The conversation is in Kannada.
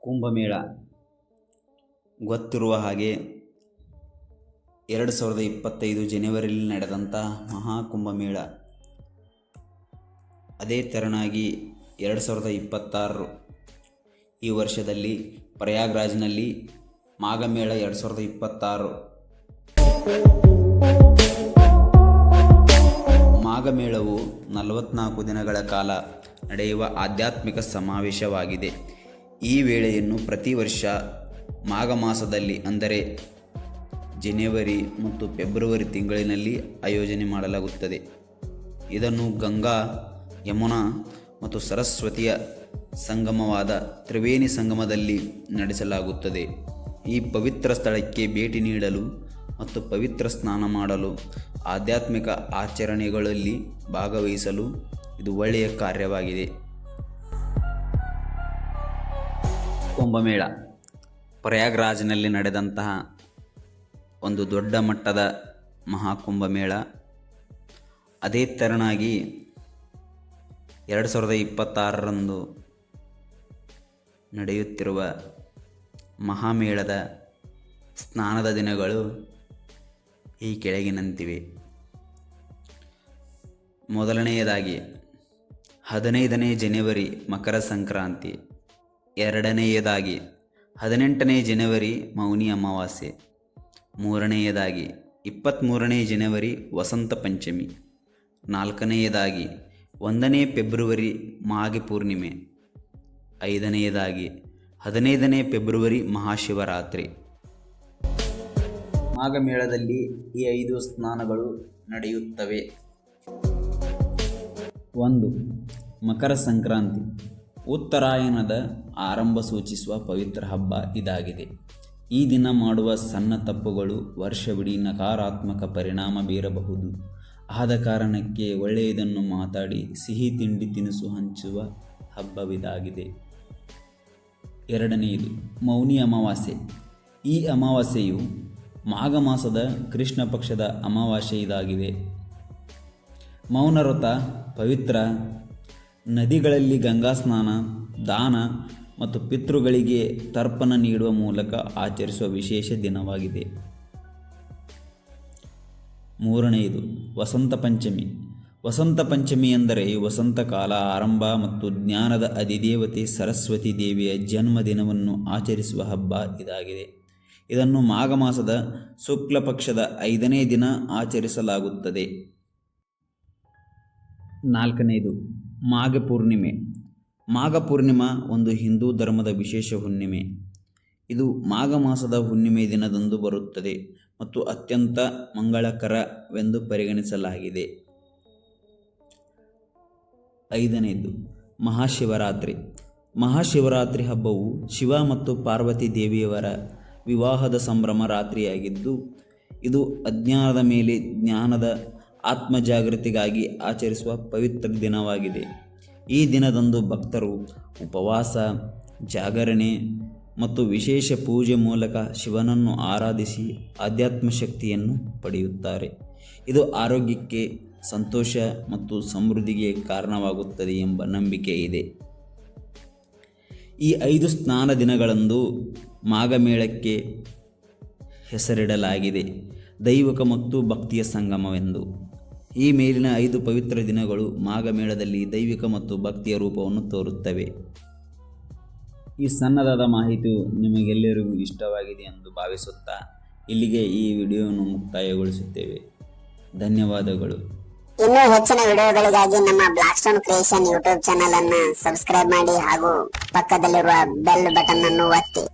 ಕುಂಭಮೇಳ ಗೊತ್ತಿರುವ ಹಾಗೆ ಎರಡು ಸಾವಿರದ ಇಪ್ಪತ್ತೈದು ಜನವರಿಯಲ್ಲಿ ನಡೆದಂಥ ಮಹಾಕುಂಭಮೇಳ. ಅದೇ ತೆರನಾಗಿ ಎರಡು ಸಾವಿರದ ಇಪ್ಪತ್ತಾರು ಈ ವರ್ಷದಲ್ಲಿ ಪ್ರಯಾಗ್ರಾಜ್ನಲ್ಲಿ ಮಾಘಮೇಳ ಎರಡು ಸಾವಿರದ ಇಪ್ಪತ್ತಾರು. ಮಾಘಮೇಳವು ನಲವತ್ನಾಲ್ಕು ದಿನಗಳ ಕಾಲ ನಡೆಯುವ ಆಧ್ಯಾತ್ಮಿಕ ಸಮಾವೇಶವಾಗಿದೆ. ಈ ವೇಳೆಯನ್ನು ಪ್ರತಿ ವರ್ಷ ಮಾಘ ಮಾಸದಲ್ಲಿ ಅಂದರೆ ಜನವರಿ ಮತ್ತು ಫೆಬ್ರವರಿ ತಿಂಗಳಿನಲ್ಲಿ ಆಯೋಜನೆ ಮಾಡಲಾಗುತ್ತದೆ. ಇದನ್ನು ಗಂಗಾ, ಯಮುನಾ ಮತ್ತು ಸರಸ್ವತಿಯ ಸಂಗಮವಾದ ತ್ರಿವೇಣಿ ಸಂಗಮದಲ್ಲಿ ನಡೆಸಲಾಗುತ್ತದೆ. ಈ ಪವಿತ್ರ ಸ್ಥಳಕ್ಕೆ ಭೇಟಿ ನೀಡಲು ಮತ್ತು ಪವಿತ್ರ ಸ್ನಾನ ಮಾಡಲು ಆಧ್ಯಾತ್ಮಿಕ ಆಚರಣೆಗಳಲ್ಲಿ ಭಾಗವಹಿಸಲು ಇದು ಒಳ್ಳೆಯ ಕಾರ್ಯವಾಗಿದೆ. ಕುಂಭಮೇಳ. ಪ್ರಯಾಗ್ರಾಜ್ನಲ್ಲಿ ನಡೆದಂತಹ ಒಂದು ದೊಡ್ಡ ಮಟ್ಟದ ಮಹಾಕುಂಭಮೇಳ. ಅದೇ ತೆರನಾಗಿ ಎರಡು ಸಾವಿರದ ಇಪ್ಪತ್ತಾರರಂದು ನಡೆಯುತ್ತಿರುವ ಮಹಾಮೇಳದ ಸ್ನಾನದ ದಿನಗಳು ಈ ಕೆಳಗಿನಂತಿವೆ. ಮೊದಲನೆಯದಾಗಿ ಹದಿನೈದನೇ ಜನವರಿ ಮಕರ ಸಂಕ್ರಾಂತಿ. ಎರಡನೆಯದಾಗಿ, ಹದಿನೆಂಟನೇ ಜನವರಿ ಮೌನಿ ಅಮಾವಾಸ್ಯೆ. ಮೂರನೆಯದಾಗಿ ಇಪ್ಪತ್ತ್ಮೂರನೇ ಜನವರಿ ವಸಂತ ಪಂಚಮಿ. ನಾಲ್ಕನೆಯದಾಗಿ, ಒಂದನೇ ಫೆಬ್ರವರಿ ಮಾಘ ಪೂರ್ಣಿಮೆ. ಐದನೆಯದಾಗಿ, ಹದಿನೈದನೇ ಫೆಬ್ರವರಿ ಮಹಾಶಿವರಾತ್ರಿ. ಮಾಘಮೇಳದಲ್ಲಿ ಈ ಐದು ಸ್ನಾನಗಳು ನಡೆಯುತ್ತವೆ. ಒಂದು, ಮಕರ ಸಂಕ್ರಾಂತಿ. ಉತ್ತರಾಯಣದ ಆರಂಭ ಸೂಚಿಸುವ ಪವಿತ್ರ ಹಬ್ಬ ಇದಾಗಿದೆ. ಈ ದಿನ ಮಾಡುವ ಸಣ್ಣ ತಪ್ಪುಗಳು ವರ್ಷವಿಡೀ ನಕಾರಾತ್ಮಕ ಪರಿಣಾಮ ಬೀರಬಹುದು. ಆದ ಕಾರಣಕ್ಕೆ ಒಳ್ಳೆಯದನ್ನು ಮಾತಾಡಿ ಸಿಹಿ ತಿಂಡಿ ತಿನಿಸು ಹಂಚುವ ಹಬ್ಬವಿದಾಗಿದೆ. ಎರಡನೆಯದು ಮೌನಿ ಅಮಾವಾಸ್ಯೆ. ಈ ಅಮಾವಾಸ್ಯೆಯು ಮಾಘ ಮಾಸದ ಕೃಷ್ಣ ಪಕ್ಷದ ಅಮಾವಾಸ್ಯೆ ಇದಾಗಿದೆ. ಮೌನ ವ್ರತ ಪವಿತ್ರ ನದಿಗಳಲ್ಲಿ ಗಂಗಾ ಸ್ನಾನ, ದಾನ ಮತ್ತು ಪಿತೃಗಳಿಗೆ ತರ್ಪಣ ನೀಡುವ ಮೂಲಕ ಆಚರಿಸುವ ವಿಶೇಷ ದಿನವಾಗಿದೆ. ಮೂರನೆಯದು, ವಸಂತ ಪಂಚಮಿ. ವಸಂತ ಪಂಚಮಿ ಎಂದರೆ ವಸಂತ ಕಾಲ ಆರಂಭ ಮತ್ತು ಜ್ಞಾನದ ಅಧಿದೇವತೆ ಸರಸ್ವತಿ ದೇವಿಯ ಜನ್ಮದಿನವನ್ನು ಆಚರಿಸುವ ಹಬ್ಬ ಇದಾಗಿದೆ. ಇದನ್ನು ಮಾಘ ಮಾಸದ ಶುಕ್ಲ ಪಕ್ಷದ ಐದನೇ ದಿನ ಆಚರಿಸಲಾಗುತ್ತದೆ. ನಾಲ್ಕನೆಯದು ಮಾಘ ಪೂರ್ಣಿಮೆ. ಮಾಘ ಪೂರ್ಣಿಮಾ ಒಂದು ಹಿಂದೂ ಧರ್ಮದ ವಿಶೇಷ ಹುಣ್ಣಿಮೆ. ಇದು ಮಾಘ ಮಾಸದ ಹುಣ್ಣಿಮೆ ದಿನದಂದು ಬರುತ್ತದೆ ಮತ್ತು ಅತ್ಯಂತ ಮಂಗಳಕರವೆಂದು ಪರಿಗಣಿಸಲಾಗಿದೆ. ಐದನೆಯದು ಮಹಾಶಿವರಾತ್ರಿ. ಮಹಾಶಿವರಾತ್ರಿ ಹಬ್ಬವು ಶಿವ ಮತ್ತು ಪಾರ್ವತಿ ದೇವಿಯವರ ವಿವಾಹದ ಸಂಭ್ರಮ ರಾತ್ರಿಯಾಗಿದ್ದು, ಇದು ಅಜ್ಞಾನದ ಮೇಲೆ ಜ್ಞಾನದ ಆತ್ಮಜಾಗೃತಿಗಾಗಿ ಆಚರಿಸುವ ಪವಿತ್ರ ದಿನವಾಗಿದೆ. ಈ ದಿನದಂದು ಭಕ್ತರು ಉಪವಾಸ, ಜಾಗರಣೆ ಮತ್ತು ವಿಶೇಷ ಪೂಜೆ ಮೂಲಕ ಶಿವನನ್ನು ಆರಾಧಿಸಿ ಆಧ್ಯಾತ್ಮ ಶಕ್ತಿಯನ್ನು ಪಡೆಯುತ್ತಾರೆ. ಇದು ಆರೋಗ್ಯಕ್ಕೆ ಸಂತೋಷ ಮತ್ತು ಸಮೃದ್ಧಿಗೆ ಕಾರಣವಾಗುತ್ತದೆ ಎಂಬ ನಂಬಿಕೆ ಇದೆ. ಈ ಐದು ಸ್ನಾನ ದಿನಗಳಂದು ಮಾಘಮೇಳಕ್ಕೆ ಹೆಸರಿಡಲಾಗಿದೆ. ದೈವಕ ಮತ್ತು ಭಕ್ತಿಯ ಸಂಗಮವೆಂದು. ಈ ಮೇಲಿನ ಐದು ಪವಿತ್ರ ದಿನಗಳು ಮಾಘಮೇಳದಲ್ಲಿ ದೈವಿಕ ಮತ್ತು ಭಕ್ತಿಯ ರೂಪವನ್ನು ತೋರುತ್ತವೆ. ಈ ಸಣ್ಣದಾದ ಮಾಹಿತಿಯು ನಿಮಗೆಲ್ಲರಿಗೂ ಇಷ್ಟವಾಗಿದೆ ಎಂದು ಭಾವಿಸುತ್ತಾ ಇಲ್ಲಿಗೆ ಈ ವಿಡಿಯೋವನ್ನು ಮುಕ್ತಾಯಗೊಳಿಸುತ್ತೇವೆ. ಧನ್ಯವಾದಗಳು. ಇನ್ನೂ ಹೆಚ್ಚಿನ ವಿಡಿಯೋಗಳಿಗಾಗಿ ನಮ್ಮ black stone creation YouTube channel ಅನ್ನು ಸಬ್ಸ್ಕ್ರೈಬ್ ಮಾಡಿ ಹಾಗೂ ಪಕ್ಕದಲ್ಲಿರುವ ಬೆಲ್ ಬಟನ್ ಅನ್ನು ಒತ್ತಿ.